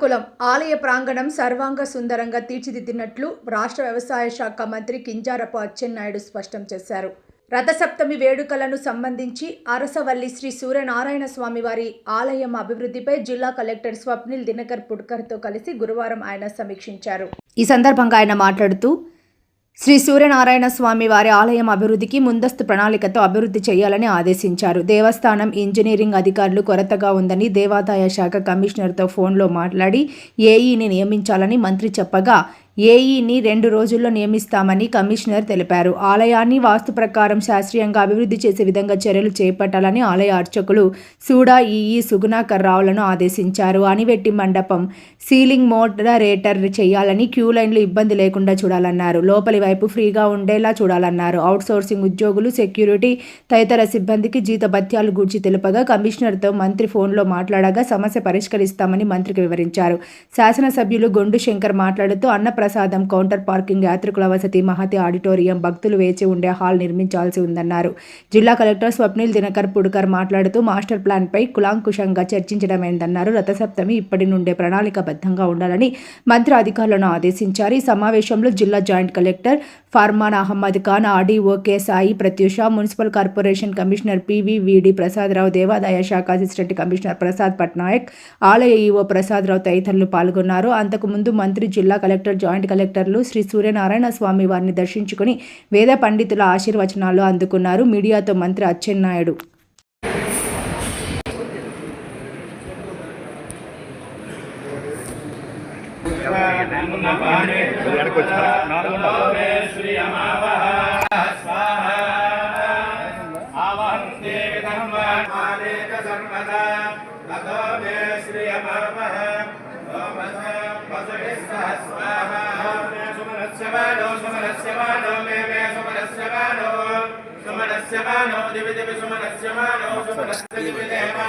శ్రీకాకుళం ఆలయ ప్రాంగణం సర్వాంగ సుందరంగా తీర్చిదిద్దినట్లు రాష్ట్ర వ్యవసాయ శాఖ మంత్రి కింజారపు అచ్చెన్నాయుడు స్పష్టం చేశారు. రథసప్తమి వేడుకలను సంబంధించి అరసవల్లి శ్రీ సూర్యనారాయణ స్వామి వారి ఆలయం అభివృద్ధిపై జిల్లా కలెక్టర్ స్వప్నిల్ దినకర్ పుడ్కర్తో కలిసి గురువారం ఆయన సమీక్షించారు. ఈ సందర్భంగా ఆయన మాట్లాడుతూ శ్రీ సూర్యనారాయణ స్వామి వారి ఆలయం అభివృద్ధికి ముందస్తు ప్రణాళికతో అభివృద్ధి చేయాలని ఆదేశించారు. దేవస్థానం ఇంజనీరింగ్ అధికారులు కొరతగా ఉందని దేవాదాయ శాఖ కమిషనర్తో ఫోన్లో మాట్లాడి ఏఈని నియమించాలని మంత్రి చెప్పగా ఏఈని రెండు రోజుల్లో నియమిస్తామని కమిషనర్ తెలిపారు. ఆలయాన్ని వాస్తు ప్రకారం శాస్త్రీయంగా అభివృద్ధి చేసే విధంగా చర్యలు చేపట్టాలని ఆలయ అర్చకులు సూడా ఈఈ సుగుణాకర్ రావులను ఆదేశించారు. అనివెట్టి మండపం సీలింగ్ మోడరేటర్ చేయాలని క్యూ లైన్లు ఇబ్బంది లేకుండా చూడాలన్నారు. లోపలి వైపు ఫ్రీగా ఉండేలా చూడాలన్నారు. అవుట్సోర్సింగ్ ఉద్యోగులు సెక్యూరిటీ తదితర సిబ్బందికి జీతభత్యాలు గూర్చి తెలుపగా కమిషనర్తో మంత్రి ఫోన్లో మాట్లాడగా సమస్య పరిష్కరిస్తామని మంత్రికి వివరించారు. శాసనసభ్యులు గొండు శంకర్ మాట్లాడుతూ అన్న ప్రసాదం కౌంటర్ పార్కింగ్ యాత్రికుల వసతి మహతి ఆడిటోరియం భక్తులు వేచి ఉండే హాల్ నిర్మించాల్సి ఉందన్నారు. జిల్లా కలెక్టర్ స్వప్నిల్ దినకర్ పుడ్కర్ మాట్లాడుతూ మాస్టర్ ప్లాన్పై కులాంకుషంగా చర్చించడమేందన్నారు. రథసప్తమి ఇప్పటి నుండే ప్రణాళికబద్ధంగా ఉండాలని మంత్రి అధికారులను ఆదేశించారు. ఈ సమావేశంలో జిల్లా joint collector Farman Ahmed Khan RDO K Sai Pratyusha municipal corporation commissioner PV VD Prasadarao దేవాదాయ శాఖ అసిస్టెంట్ కమిషనర్ ప్రసాద్ పట్నాయక్ ఆలయ ఈఓ ప్రసాదరావు తదితరులు పాల్గొన్నారు. అంతకుముందు మంత్రి జిల్లా కలెక్టర్ జాయింట్ కలెక్టర్లు శ్రీ సూర్యనారాయణ స్వామి వారిని దర్శించుకుని వేద పండితుల ఆశీర్వచనాలు అందుకున్నారు మీడియాతో మంత్రి అచ్చెన్నాయుడు. सुमनस्यमानो दिवि दिवि सुमनस्यमानो सुमनस्य दिवि देवा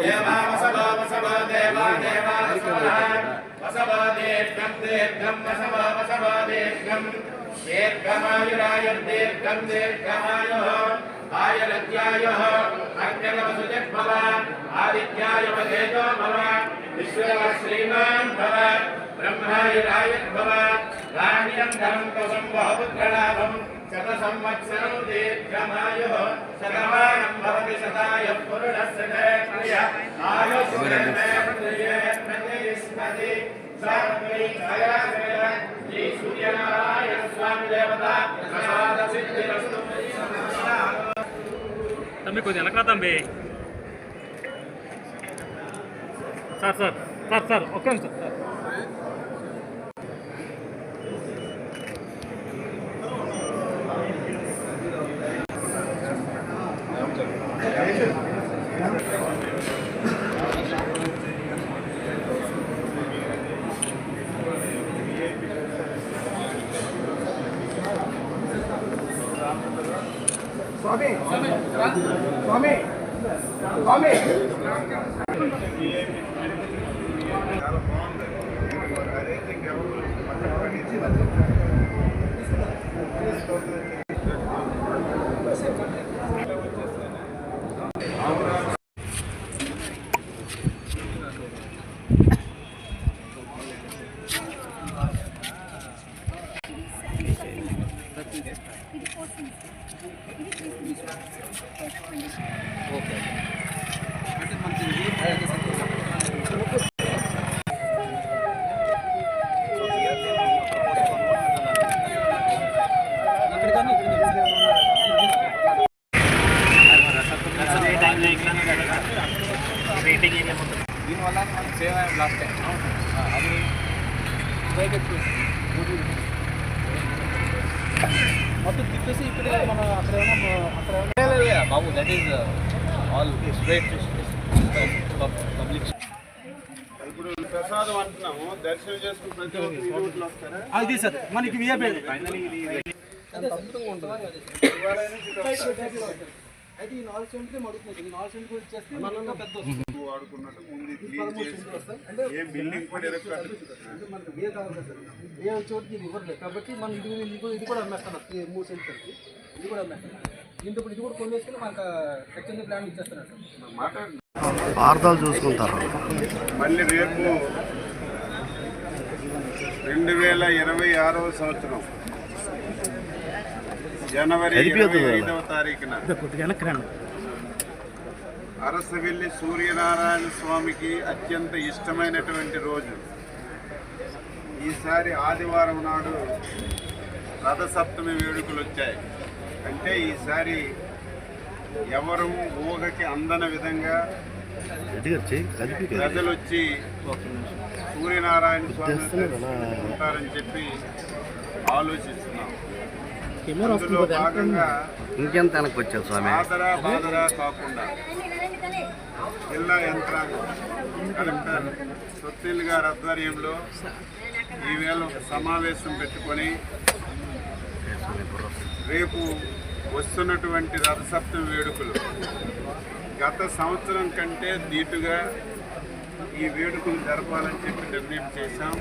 देवा वसवो वसवो देवा देवा वसवः वसवो देव्यं देव्यं वसवो वसवो देव्यं देव्यमायुरायुर्देव्यं देव्यमायुः आयुरध्यायुः ఆయురధ్యాయుః అగ్నిరవసుజద్భవ ఆదిత్యాయ వధేజో భవ విశ్వవ శ్రీమాన్ భవ బ్రహ్మాయురాయుర్భవ రాణ్యం ధనం కుసం బహుపుత్రలాభం శత సంవత్సరం దీర్ఘమాయుః శతమానం భవతి శతాయ పురుషస్య ప్రియ ఆయుష్యేష్మతి సాత్వై ఛాయాగ్రయ శ్రీ సూర్యనారాయణ స్వామి దేవత ప్రసాద సిద్ధిరస్తు తమ్మి కొంచెం వెనకరా తమ్మి. సార్ సార్ సార్ సార్ ఒక్క నిమిషం సార్. స్వామి స్వామి స్వామి మొత్తం తిప్పేసి ఇప్పుడే మన అక్కడ ఏమన్నా అక్కడ ఏమన్నా బాబు that is all straight public ఇప్పుడు ప్రసాదం అంటున్నాము దర్శనం చేసుకుని ప్రతి ఒక్కరు వస్తారా? అది సార్. మనకి విఐపీ అయితే ఈ నాలుగు సెంట్లు అడుగుతుంది ఈ నాలుగు సెంట్లు మనలో పెద్ద వస్తుంది. నువ్వు వాడుకున్నట్టు ముందు ఇది అంటే ఏ బిల్డింగ్ కూడా ఎరగట్టు అంటే మనకు ఏ కావాలి కదా సార్? ఏ వచ్చేవాడికి ఇది ఇవ్వట్లేదు. కాబట్టి మనం ఇది ఇది కూడా ఇది కూడా అమ్మేస్తాను ఈ మూడు సెంట్లకి ఇది కూడా అమ్మేస్తాను దీంతో ఇది కూడా కొనేసుకుని మనకు సెక్షన్ ప్లాన్ ఇచ్చేస్తున్నాను సార్. మాట్లాడు వార్తలు చూసుకుంటారు. మళ్ళీ రేపు రెండు వేల ఇరవై ఆరవ సంవత్సరం. జనవరి ఇరవై. ఐదవ తారీఖున. అరసవెల్లి సూర్యనారాయణ స్వామికి అత్యంత ఇష్టమైనటువంటి రోజు. ఈసారి ఆదివారం నాడు రథసప్తమి వేడుకలు వచ్చాయి. అంటే ఈసారి ఎవరు ఊహకి అందన విధంగా ప్రజలు వచ్చి సూర్యనారాయణ స్వామి ఉంటారని చెప్పి ఆలోచిస్తున్నాం అందులో భాగంగా ఇంకెంత వెనక్కి వచ్చావు స్వామి? ఆదరా బాదరా కాకుండా జిల్లా యంత్రాంగం. కలెక్టర్ సొత్తిల్ గారి ఆధ్వర్యంలో ఈవేళ ఒక సమావేశం పెట్టుకొని రేపు వస్తున్నటువంటి రథసప్తమి వేడుకలు. గత సంవత్సరం కంటే ధీటుగా ఈ వేడుకలు జరపాలని చెప్పి నిర్ణయం చేశాం.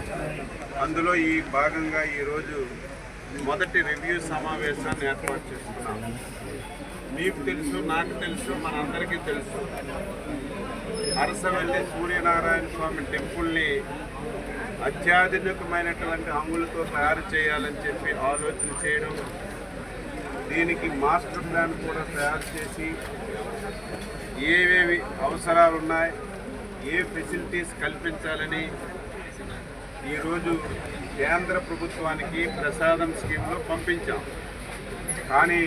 అందులో ఈ భాగంగా ఈరోజు మొదటి రివ్యూ సమావేశాన్ని ఏర్పాటు చేసుకున్నాం. మీకు తెలుసు నాకు తెలుసు మనందరికీ తెలుసు. అరసవల్లి సూర్యనారాయణ స్వామి టెంపుల్ని అత్యాధునికమైనటువంటి హంగులతో తయారు చేయాలని చెప్పి ఆలోచన చేయడం దీనికి మాస్టర్ ప్లాన్ కూడా తయారు చేసి ఏవేవి అవసరాలు ఉన్నాయి ఏ ఫెసిలిటీస్ కల్పించాలని ఈరోజు కేంద్ర ప్రభుత్వానికి ప్రసాదం స్కీమ్లో పంపించాం. కానీ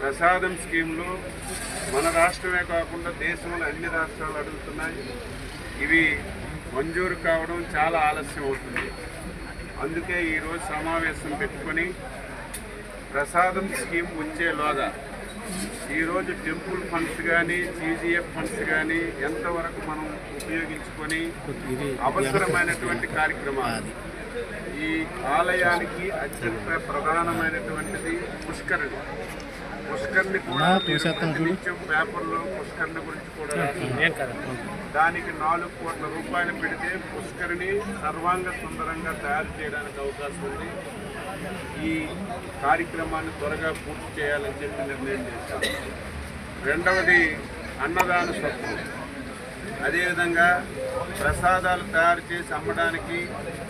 ప్రసాదం స్కీమ్లో మన రాష్ట్రమే కాకుండా దేశంలో అన్ని రాష్ట్రాలు అడుగుతున్నాయి. ఇవి మంజూరు కావడం చాలా ఆలస్యం అవుతుంది. అందుకే ఈరోజు సమావేశం పెట్టుకొని ప్రసాదం స్కీమ్ వచ్చేలోగా ఈరోజు టెంపుల్ ఫండ్స్ కానీ సీజీఎఫ్ ఫండ్స్ కానీ ఎంతవరకు మనం ఉపయోగించుకొని అవసరమైనటువంటి కార్యక్రమాలు ఈ ఆలయానికి అత్యంత ప్రధానమైనటువంటిది పుష్కరిణి పుష్కరిణి కూడా నిత్యం పేపర్లో పుష్కరిణి గురించి కూడా. దానికి నాలుగు కోట్ల రూపాయలు పెడితే పుష్కరిణి సర్వాంగ సుందరంగా తయారు చేయడానికి అవకాశం ఉంది. ఈ కార్యక్రమాన్ని త్వరగా పూర్తి చేయాలని చెప్పి నిర్ణయం చేశాం రెండవది అన్నదాన సత్వం అదేవిధంగా ప్రసాదాలు తయారు చేసి అమ్మడానికి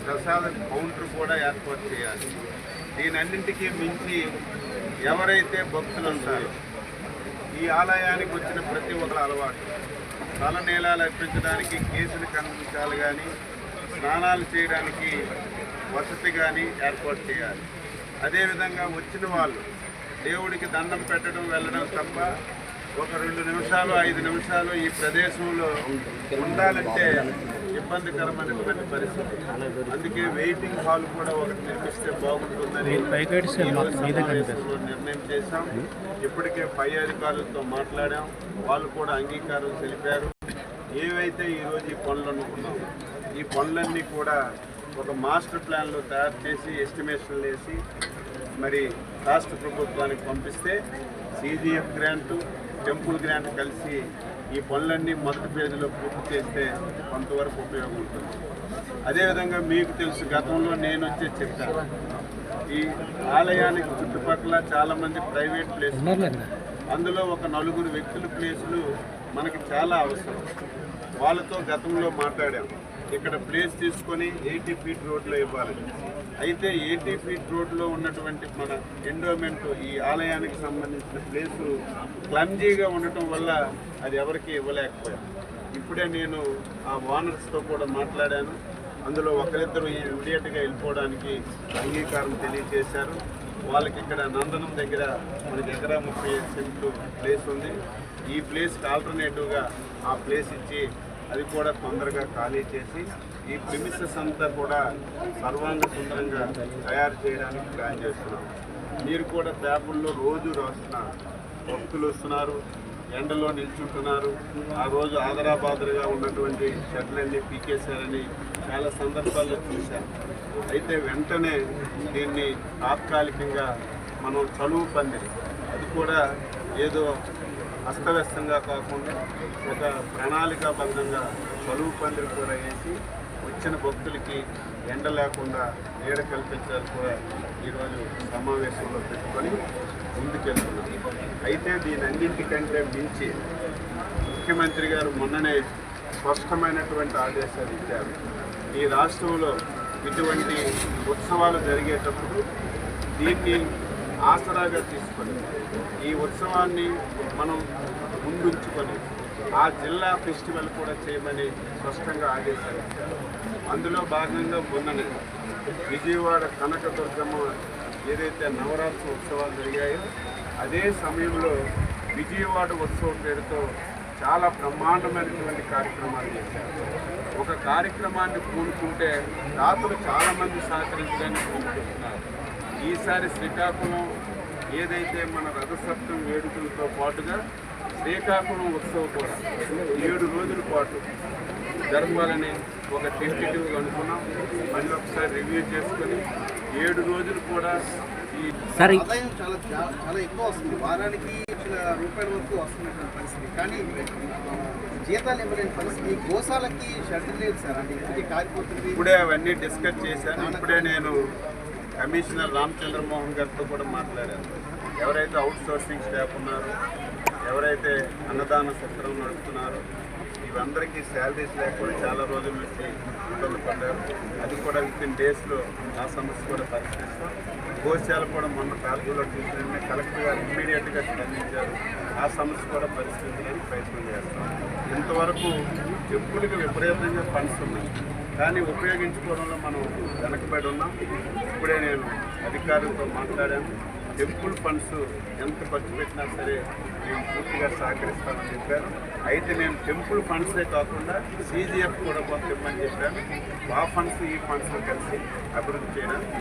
ప్రసాద కౌంటర్ కూడా ఏర్పాటు చేయాలి. దీనన్నింటికీ మించి ఎవరైతే భక్తులు ఉంటారో ఈ ఆలయానికి వచ్చిన ప్రతి ఒక్కరు అలవాటు. తల నీలాలు అర్పించడానికి కేసులు కనిపించాలి కానీ స్నానాలు చేయడానికి వసతి కానీ ఏర్పాటు చేయాలి. అదేవిధంగా వచ్చిన వాళ్ళు దేవుడికి దండం పెట్టడం వెళ్ళడం తప్ప ఒక రెండు నిమిషాలు ఐదు నిమిషాలు ఈ ప్రదేశంలో ఉండాలంటే ఇబ్బందికరమైనటువంటి పరిస్థితి. అందుకే వెయిటింగ్ హాల్ కూడా ఒకటి నిర్మిస్తే బాగుంటుందని నిర్ణయం చేశాం. ఇప్పటికే పై అధికారులతో మాట్లాడాం. వాళ్ళు కూడా అంగీకారం తెలిపారు. ఏవైతే ఈరోజు ఈ పనులు అనుకున్నాం ఈ పనులన్నీ కూడా ఒక మాస్టర్ ప్లాన్లో తయారు చేసి ఎస్టిమేషన్లు వేసి మరి రాష్ట్ర ప్రభుత్వానికి పంపిస్తే సీజీఎఫ్ గ్రాంటు టెంపుల్ గ్రాంట్ కలిసి ఈ పనులన్నీ మొదటి పేజీలో పూర్తి చేస్తే కొంతవరకు ఉపయోగం ఉంటుంది. అదేవిధంగా మీకు తెలుసు గతంలో నేను వచ్చే చెప్పాను. ఈ ఆలయానికి చుట్టుపక్కల చాలామంది ప్రైవేట్ ప్లేస్ అందులో ఒక నలుగురు వ్యక్తుల ప్లేసులు మనకి చాలా అవసరం. వాళ్ళతో గతంలో మాట్లాడాం. ఇక్కడ ప్లేస్ తీసుకొని ఎయిటీ ఫీట్ రోడ్లో ఇవ్వాలని. అయితే ఎయిటీ ఫీట్ రోడ్లో ఉన్నటువంటి మన ఎండోమెంట్ ఈ ఆలయానికి సంబంధించిన ప్లేసు క్లమ్జీగా ఉండటం వల్ల అది ఎవరికి ఇవ్వలేకపోయాం. ఇప్పుడే నేను ఆ ఓనర్స్తో కూడా మాట్లాడాను. అందులో ఒకరిద్దరు ఇమీడియట్గా వెళ్ళిపోవడానికి అంగీకారం తెలియజేశారు. వాళ్ళకి ఇక్కడ నందనం దగ్గర మనకి ఎకరా ముప్పై ఐదు సెంట్లు ప్లేస్ ఉంది. ఈ ప్లేస్కి ఆల్టర్నేటివ్గా ఆ ప్లేస్ ఇచ్చి అది కూడా తొందరగా ఖాళీ చేసి ఈ ప్రిమిసెస్ అంతా కూడా సర్వాంగ సుందరంగా తయారు చేయడానికి ప్లాన్ చేస్తున్నాం. మీరు కూడా పేపర్లో రోజు రాసిన భక్తులు వస్తున్నారు ఎండలో నిల్చుంటున్నారు ఆ రోజు ఆదరాబాదరగా ఉన్నటువంటి షెడ్లన్నీ పీకేశారని చాలా సందర్భాల్లో చూశాను అయితే వెంటనే దీన్ని తాత్కాలికంగా మనం చలువు పందిరి. అది కూడా ఏదో అస్తవ్యస్తంగా కాకుండా ఒక ప్రణాళికాబద్ధంగా చలువు పందిరి కూడా వేసి వచ్చిన భక్తులకి ఎండ లేకుండా నీడ కల్పించాలి కూడా ఈరోజు సమావేశంలో పెట్టుకొని ముందుకెళ్తున్నాం. అయితే దీని అన్నింటికంటే మించి ముఖ్యమంత్రి గారు మొన్ననే స్పష్టమైనటువంటి ఆదేశాలు ఇచ్చారు. ఈ రాష్ట్రంలో ఇటువంటి ఉత్సవాలు జరిగేటప్పుడు దీన్ని ఆసరాగా తీసుకొని ఈ ఉత్సవాన్ని మనం ముందుంచుకొని ఆ జిల్లా ఫెస్టివల్ కూడా చేయమని స్పష్టంగా ఆదేశాలు ఇచ్చారు. అందులో భాగంగా మొన్ననే విజయవాడ కనకదుర్గమ్మ ఏదైతే నవరాత్రి ఉత్సవాలు జరిగాయో అదే సమయంలో విజయవాడ ఉత్సవం పేరుతో చాలా బ్రహ్మాండమైనటువంటి కార్యక్రమాలు చేశారు. ఒక కార్యక్రమాన్ని పూనుకుంటే దాతలు చాలామంది సహకరించడానికి పూనుకుంటున్నారు ఈసారి శ్రీకాకుళం ఏదైతే మన రథసప్తమి వేడుకలతో పాటుగా శ్రీకాకుళం ఉత్సవం కూడా ఏడు రోజుల పాటు జరపాలని ఒక టెంటేటివ్గా అనుకున్నాం. మళ్ళీ ఒకసారి రివ్యూ చేసుకొని ఏడు రోజులు కూడా ఈ ఆదాయం చాలా చాలా చాలా ఎక్కువ వస్తుంది. వారానికి లక్షల రూపాయల వరకు వస్తున్నటువంటి పరిస్థితి. కానీ జీతాలు ఇవ్వలేని పరిస్థితి. గోశాలకి షెడ్ లేదు సార్. అంటే కారిపోతుంది ఇప్పుడే అవన్నీ డిస్కస్ చేశాను. ఇప్పుడే నేను కమిషనర్ రామచంద్రమోహన్ గారితో కూడా మాట్లాడారు. ఎవరైతే అవుట్ సోర్సింగ్ స్టాఫ్ ఉన్నారో ఎవరైతే అన్నదాన సత్రం నడుపుతున్నారో ఇవందరికీ శాలరీస్ లేకుండా చాలా రోజుల నుంచి ఇబ్బంది పడ్డారు. అది కూడా విత్ ఇన్ డేస్లో ఆ సమస్య కూడా పరిష్కరిస్తాం గోశాల కూడా మొన్న తాలూకులో చూసిన కలెక్టర్ గారు ఇమ్మీడియట్గా స్పందించారు. ఆ సమస్య కూడా పరిష్కరించడానికి ప్రయత్నం చేస్తాం. ఇంతవరకు ఎప్పుడుకి విపరీతంగా ఫండ్స్ ఉన్నాయి. కానీ ఉపయోగించుకోవడంలో మనం వెనకబడి ఉన్నాం. ఇప్పుడే నేను అధికారులతో మాట్లాడాను. టెంపుల్ ఫండ్స్ ఎంత ఖర్చు పెట్టినా సరే మేము పూర్తిగా సహకరిస్తామని చెప్పారు. అయితే నేను టెంపుల్ ఫండ్సే కాకుండా సీజీఎఫ్ కూడా కొంత ఇవ్వమని చెప్పాను. ఆ ఫండ్స్ ఈ ఫండ్స్ కలిసి అభివృద్ధి చేయడానికి